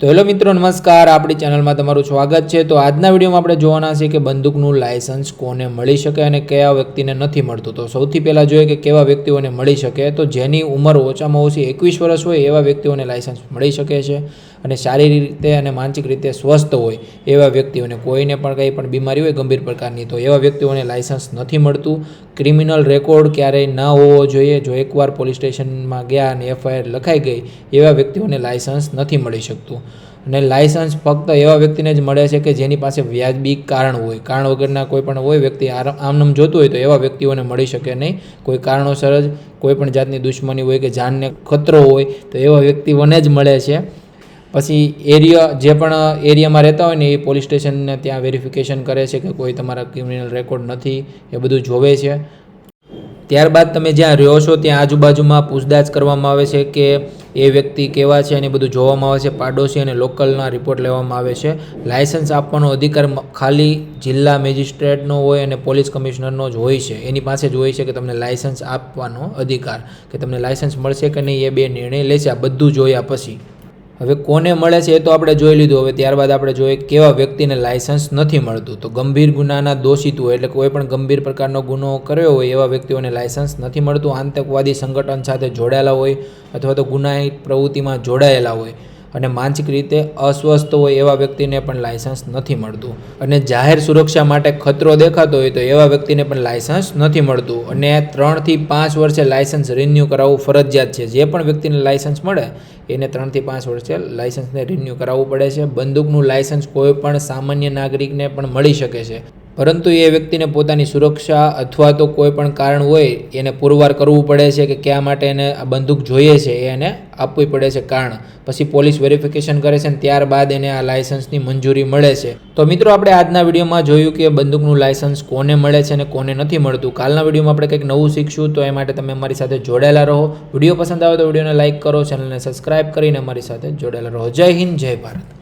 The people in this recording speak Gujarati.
તો હેલો મિત્રો, નમસ્કાર. આપણી ચેનલમાં તમારું સ્વાગત છે. તો આજના વિડીયોમાં આપણે જોવાના છે કે બંદૂકનું લાયસન્સ કોને મળી શકે અને કયા વ્યક્તિને નથી મળતું. તો સૌથી પહેલાં જોઈએ કે કેવા વ્યક્તિઓને મળી શકે. તો જેની ઉંમર ઓછામાં ઓછી એકવીસ વર્ષ હોય, એવા વ્યક્તિઓને લાયસન્સ મળી શકે છે. અને શારીરિક રીતે અને માનસિક રીતે સ્વસ્થ હોય, એવા વ્યક્તિઓને કોઈને પણ કંઈ પણ બીમારી હોય ગંભીર પ્રકારની, તો એવા વ્યક્તિઓને લાયસન્સ નથી મળતું. ક્રિમિનલ રેકોર્ડ ક્યારેય ન હોવો જોઈએ. જો એકવાર પોલીસ સ્ટેશનમાં ગયા અને એફઆઈઆર લખાઈ ગઈ, એવા વ્યક્તિઓને લાયસન્સ નથી મળી શકતું. અને લાયસન્સ ફક્ત એવા વ્યક્તિને જ મળે છે કે જેની પાસે વ્યાજબી કારણ હોય. કારણ વગરના કોઈ પણ હોય, વ્યક્તિ આમનામ જોતું હોય તો એવા વ્યક્તિઓને મળી શકે નહીં. કોઈ કારણોસર જ કોઈ પણ જાતની દુશ્મની હોય કે જાનને ખતરો હોય તો એવા વ્યક્તિઓને જ મળે છે. પછી એરિયા, જે પણ એરિયામાં રહેતા હોય ને એ પોલીસ સ્ટેશનને ત્યાં વેરિફિકેશન કરે છે કે કોઈ તમારા ક્રિમિનલ રેકોર્ડ નથી. એ બધું જોવે છે. ત્યારબાદ તમે જ્યાં રહ્યો છો, ત્યાં આજુબાજુમાં પૂછતાછ કરવામાં આવે છે કે એ વ્યક્તિ કેવા છે અને એ બધું જોવામાં આવે છે, પાડોશી અને લોકલના રિપોર્ટ લેવામાં આવે છે. લાયસન્સ આપવાનો અધિકાર ખાલી જિલ્લા મેજિસ્ટ્રેટનો હોય અને પોલીસ કમિશનરનો જ હોય છે. એની પાસે જ હોય છે કે તમને લાયસન્સ આપવાનો અધિકાર, કે તમને લાયસન્સ મળશે કે નહીં એ બે નિર્ણય લેશે. આ બધું જોયા પછી. હવે કોને મળે છે એ તો આપણે જોઈ લીધું. હવે ત્યારબાદ આપણે જોઈએ કેવા વ્યક્તિને લાયસન્સ નથી મળતું. તો ગંભીર ગુનાના દોષિત હોય એટલે કોઈ પણ ગંભીર પ્રકારનો ગુનો કર્યો હોય એવા વ્યક્તિઓને લાયસન્સ નથી મળતું. આતંકવાદી સંગઠન સાથે જોડાયેલા હોય અથવા તો ગુનાહિત પ્રવૃત્તિમાં જોડાયેલા હોય. અને માનસિક રીતે અસ્વસ્થ હોય એવા વ્યક્તિને પણ લાયસન્સ નથી મળતું. અને જાહેર સુરક્ષા માટે ખતરો દેખાતો હોય તો એવા વ્યક્તિને પણ લાયસન્સ નથી મળતું. અને ત્રણથી પાંચ વર્ષે લાયસન્સ રિન્યૂ કરાવવું ફરજિયાત છે. જે પણ વ્યક્તિને લાયસન્સ મળે, એને ત્રણથી પાંચ વર્ષે લાયસન્સને રિન્યૂ કરાવવું પડે છે. બંદૂકનું લાયસન્સ કોઈ પણ સામાન્ય નાગરિકને પણ મળી શકે છે. પરંતુ એ વ્યક્તિને પોતાની સુરક્ષા અથવા તો કોઈ પણ કારણ હોય, એને પુરવાર કરવું પડે છે કે ક્યાં માટે એને આ બંદૂક જોઈએ છે, એ એને આપવી પડે છે કારણ. પછી પોલીસ વેરિફિકેશન કરે છે અને ત્યારબાદ એને આ લાયસન્સની મંજૂરી મળે છે. તો મિત્રો, આપણે આજના વિડીયોમાં જોયું કે બંદૂકનું લાયસન્સ કોને મળે છે અને કોને નથી મળતું. કાલના વિડીયોમાં આપણે કંઈક નવું શીખશું, તો એ માટે તમે અમારી સાથે જોડાયેલા રહો. વીડિયો પસંદ આવે તો વિડીયોને લાઇક કરો, ચેનલને સબસ્ક્રાઇબ કરીને અમારી સાથે જોડાયેલા રહો. જય હિન્દ, જય ભારત.